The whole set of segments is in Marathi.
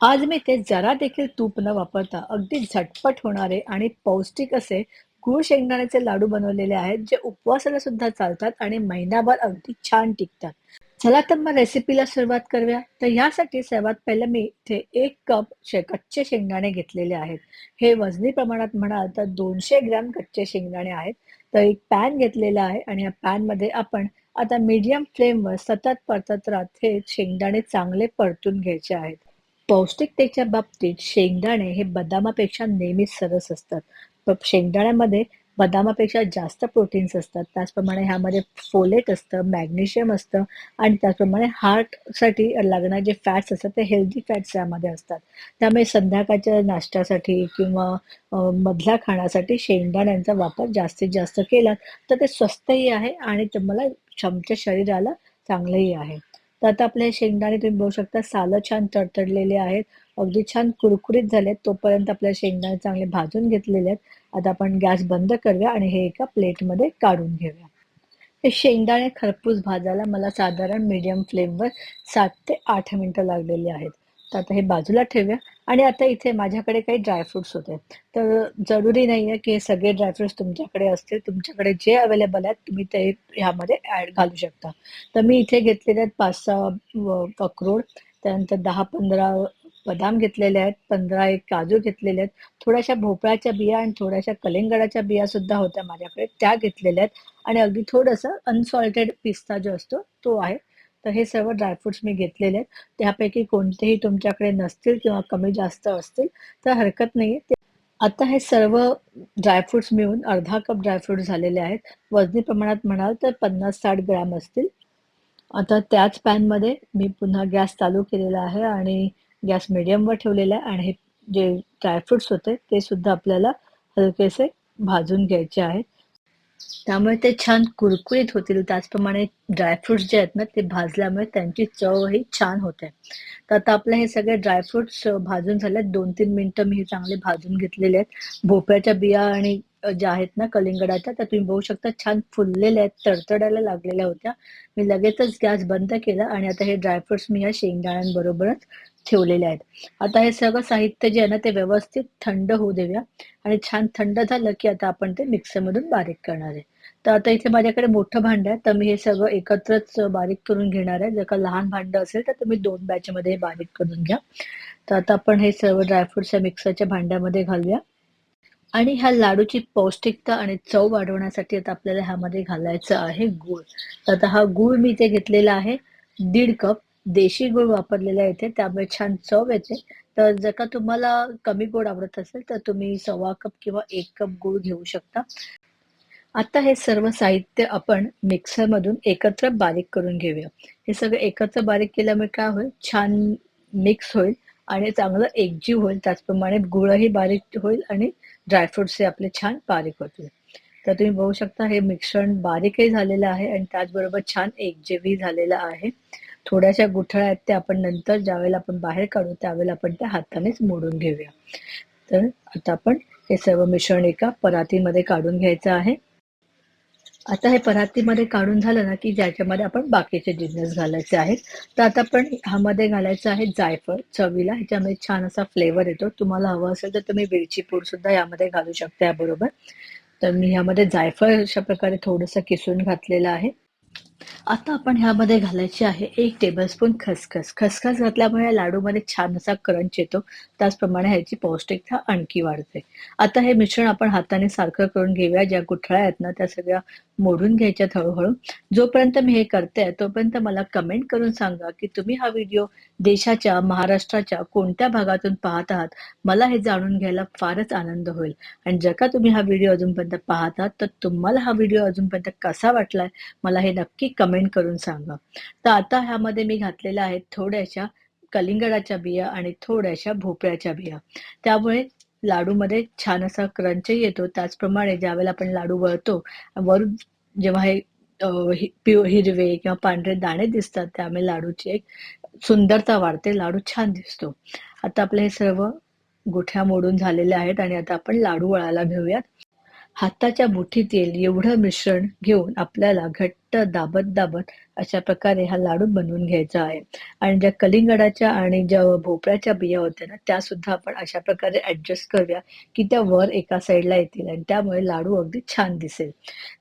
आज मी ते जरा देखील तूप न वापरता अगदी झटपट होणारे आणि पौष्टिक असे गूळ शेंगदाण्याचे लाडू बनवलेले आहेत जे उपवासाला सुद्धा चालतात आणि महिनाभर अगदी छान टिकतात. चला तर मग रेसिपीला सुरुवात करूया. तर ह्यासाठी सर्वात पहिलं मी इथे एक कप शे कच्चे शेंगदाणे घेतलेले आहेत. हे वजनी प्रमाणात म्हणाल तर दोनशे ग्रॅम कच्चे शेंगदाणे आहेत. तर एक पॅन घेतलेला आहे आणि या पॅनमध्ये आपण आता मीडियम फ्लेमवर सतत परतत राहत हे शेंगदाणे चांगले परतून घ्यायचे आहेत. पौष्टिकतेच्या बाबतीत शेंगदाणे हे बदामापेक्षा नेहमीच सरस असतात. शेंगदाण्यामध्ये बदामापेक्षा जास्त प्रोटीन्स असतात. त्याचप्रमाणे ह्यामध्ये फोलेट असतं, मॅग्नेशियम असतं आणि त्याचप्रमाणे हार्टसाठी लागणारे जे फॅट्स असतात ते हेल्दी फॅट्स यामध्ये असतात. त्यामुळे संध्याकाळच्या नाश्त्यासाठी किंवा मधल्या खाण्यासाठी शेंगदाण्यांचा वापर जास्तीत जास्त केला तर ते स्वस्तही आहे आणि तुम्हाला तुमच्या शरीराला चांगलंही आहे. तर आता आपले शेंगदाणे तुम्ही बघू शकता सालं छान तडतडलेले आहेत. अगदी छान कुरकुरीत झालेत. तोपर्यंत आपल्या शेंगदाणे चांगले भाजून घेतलेले आहेत. आता आपण गॅस बंद करूया आणि हे एका प्लेटमध्ये काढून घेऊया. हे शेंगदाणे खरपूस भाजायला मला साधारण मीडियम फ्लेमवर सात ते आठ मिनटं लागलेली आहेत. तर आता हे बाजूला ठेवूया आणि आता इथे माझ्याकडे काही ड्रायफ्रुट्स होते. तर जरुरी आहे की हे सगळे ड्रायफ्रुट्स तुमच्याकडे असतील. तुमच्याकडे जे अवेलेबल आहेत तुम्ही ते ह्यामध्ये ॲड घालू शकता. तर मी इथे घेतलेले आहेत पाच सहा अक्रोड, त्यानंतर 10-15 बदाम घेतलेले आहेत, 15 एक काजू घेतलेले आहेत, थोड्याशा भोपळ्याच्या बिया आणि थोड्याशा कलिंगडाच्या बिया सुद्धा होत्या माझ्याकडे, त्या घेतलेल्या आहेत आणि अगदी थोडंसं अनसॉल्टेड पिस्ता जो असतो तो आहे. तर हे सर्व ड्रायफ्रुट्स मी घेतलेले आहेत. त्यापैकी कोणतेही तुमच्याकडे नसतील किंवा कमी जास्त असतील तर हरकत नाही ते आता हे सर्व ड्रायफ्रुट्स मिळून अर्धा कप ड्रायफ्रुट्स झालेले आहेत. वजनी प्रमाणात म्हणाल तर 50-60 ग्रॅम असतील. आता त्याच पॅनमध्ये मी पुन्हा गॅस चालू केलेला आहे आणि गॅस मिडियमवर ठेवलेला आहे आणि हे जे ड्रायफ्रुट्स होते ते सुद्धा आपल्याला हलकेसे भाजून घ्यायचे आहेत. त्यामुळे ते छान कुरकुरीत होतील. त्याचप्रमाणे ड्रायफ्रुट्स जे आहेत ना ते भाजल्यामुळे त्यांची चवही छान होते. तर आता आपले हे सगळे ड्रायफ्रुट्स भाजून झाले आहेत. 2-3 मिनिटं मी हे चांगले भाजून घेतलेले आहेत. भोपळ्याच्या बिया आणि ज्या आहेत ना कलिंगडाच्या त्या तुम्ही बघू शकता छान फुललेल्या आहेत, तडतडायला लागलेल्या होत्या. मी लगेचच गॅस बंद केला आणि आता हे ड्रायफ्रुट्स मी या शेंगदाण्यांबरोबरच ठेवलेले आहेत. आता हे सगळं साहित्य जे आहे ना ते व्यवस्थित थंड होऊ देऊया आणि छान थंड झालं की आता आपण ते मिक्सरमधून बारीक करणार आहे. तर आता इथे माझ्याकडे मोठं भांडं आहे, तर मी हे सगळं एकत्रच बारीक करून घेणार आहे. जर का लहान भांडं असेल तर तुम्ही दोन बॅचमध्ये बारीक करून घ्या. तर आता आपण हे सर्व ड्रायफ्रुट्स या मिक्सरच्या भांड्यामध्ये घालूया. आणि ह्या लाडूची पौष्टिकता आणि चव वाढवण्यासाठी आता आपल्याला ह्यामध्ये घालायचं आहे गूळ. तर आता हा गूळ मी इथे घेतलेला आहे दीड कप. देशी गूळ वापरलेला येते त्यामुळे छान चव येते. तर जर का तुम्हाला कमी गोड आवडत असेल तर तुम्ही 1/2 कप किंवा एक कप गूळ घेऊ शकता. आता हे सर्व साहित्य आपण मिक्सरमधून एकत्र बारीक करून घेऊया. हे सगळं एकत्र बारीक केल्यामुळे काय होईल छान मिक्स होईल आणि चांगलं एकजीव होईल. त्याचप्रमाणे गुळही बारीक होईल आणि ड्रायफ्रुट्स हे आपले छान बारीक होतील. तर तुम्ही बघू शकता हे मिश्रण बारीकही झालेलं आहे आणि त्याचबरोबर छान एकजीवही झालेलं आहे. थोड्याशा गुठळ्या आहेत त्या आपण नंतर ज्यावेळेला आपण बाहेर काढू त्यावेळेला आपण त्या हातानेच मोडून घेऊया. तर आता आपण हे सर्व मिश्रण एका परातीमध्ये काढून घ्यायचं आहे. आता हे परातीमध्ये काढून झालं ना, की ज्याच्यामध्ये आपण बाकीचे जिन्नस घालायचे आहेत. तर आता आपण ह्यामध्ये घालायचं आहे जायफळ चवीला. ह्याच्यामध्ये छान असा फ्लेवर येतो. तुम्हाला हवं असेल तर तुम्ही वेलची पूड सुद्धा यामध्ये घालू शकता याबरोबर. तर मी ह्यामध्ये जायफळ अशा प्रकारे थोडंसं किसून घातलेलं आहे. आता आपण ह्यामध्ये घालायची आहे एक टेबलस्पून खसखस. खसखस घातल्यामुळे लाडूमध्ये छान असा क्रंच येतो. त्याचप्रमाणे ह्याची पौष्टिकता आणखी वाढते. आता हे मिश्रण आपण हाताने सारखं करून घेऊया. ज्या गुठळ्या आहेत ना त्या सगळ्या मोडून घ्यायच्यात हळूहळू जोपर्यंत मी हे करते तोपर्यंत मला कमेंट करून सांगा, की तुम्ही हा व्हिडिओ देशाच्या, महाराष्ट्राच्या कोणत्या भागातून पाहत आहात? मला हे जाणून घ्यायला फारच आनंद होईल. आणि जर का तुम्ही हा व्हिडिओ अजूनपर्यंत पाहत आहात तर तुम्हाला हा व्हिडिओ अजूनपर्यंत कसा वाटलाय? मला हे नक्की कमेंट करून सांगा. तर आता ह्यामध्ये मी घातलेल्या आहेत थोड्याशा कलिंगडाच्या बिया आणि थोड्याशा भोपळ्याच्या बिया. त्यामुळे लाडूमध्ये छान असा क्रंचही येतो. त्याचप्रमाणे ज्यावेळेला आपण लाडू वळतो वरून जेव्हा हे पिव हिरवे किंवा पांढरे दाणे दिसतात त्यामुळे लाडूची एक सुंदरता वाढते. लाडू छान दिसतो. आता आपले हे सर्व गुठ्या मोडून झालेल्या आहेत आणि आता आपण लाडू वळायला घेऊयात. हाताच्या मुठीत येईल एवढं मिश्रण घेऊन आपल्याला घट्ट दाबत-दाबत अशा प्रकारे हा लाडू बनवून घ्यायचा आहे. आणि ज्या कलिंगडाच्या आणि ज्या भोपळ्याच्या बिया होत्या ना, त्या सुद्धा आपण अशा प्रकारे ऍडजस्ट करूया, की त्या वर एका साईडला येतील आणि त्यामुळे लाडू अगदी छान दिसेल.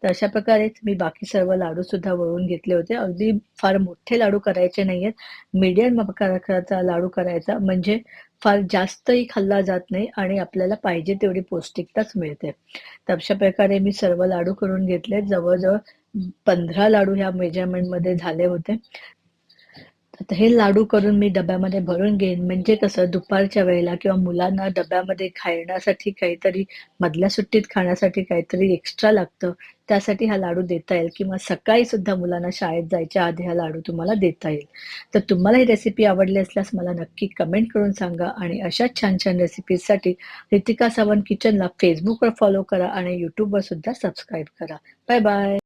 तर अशा प्रकारेच मी बाकी सर्व लाडू सुद्धा वळून घेतले होते. अगदी फार मोठे लाडू करायचे नाहीयेत. मीडियम आकाराचा लाडू करायचा म्हणजे फार जास्तही खाल्ला जात नाही आणि आपल्याला पाहिजे तेवढी पौष्टिकताच मिळते. तर अशा प्रकारे मी सर्व लाडू करून घेतले. जवळजवळ पंधरा लाडू ह्या मेजरमेंटमध्ये झाले होते. आता हे लाडू करून मी डब्यामध्ये भरून घेईन म्हणजे कसं दुपारच्या वेळेला किंवा मुलांना डब्यामध्ये खाण्यासाठी काहीतरी मधल्या सुट्टीत खाण्यासाठी काहीतरी एक्स्ट्रा लागतं. त्यासाठी हा लाडू देता येईल किंवा सकाळी सुद्धा मुलांना शाळेत जायच्या आधी हा लाडू तुम्हाला देता येईल. तर तुम्हाला ही रेसिपी आवडली असल्यास मला नक्की कमेंट करून सांगा आणि अशाच छान-छान रेसिपीजसाठी रितिका सावंत किचनला फेसबुकवर फॉलो करा आणि YouTubeवर सुद्धा सबस्क्राईब करा. Bye bye.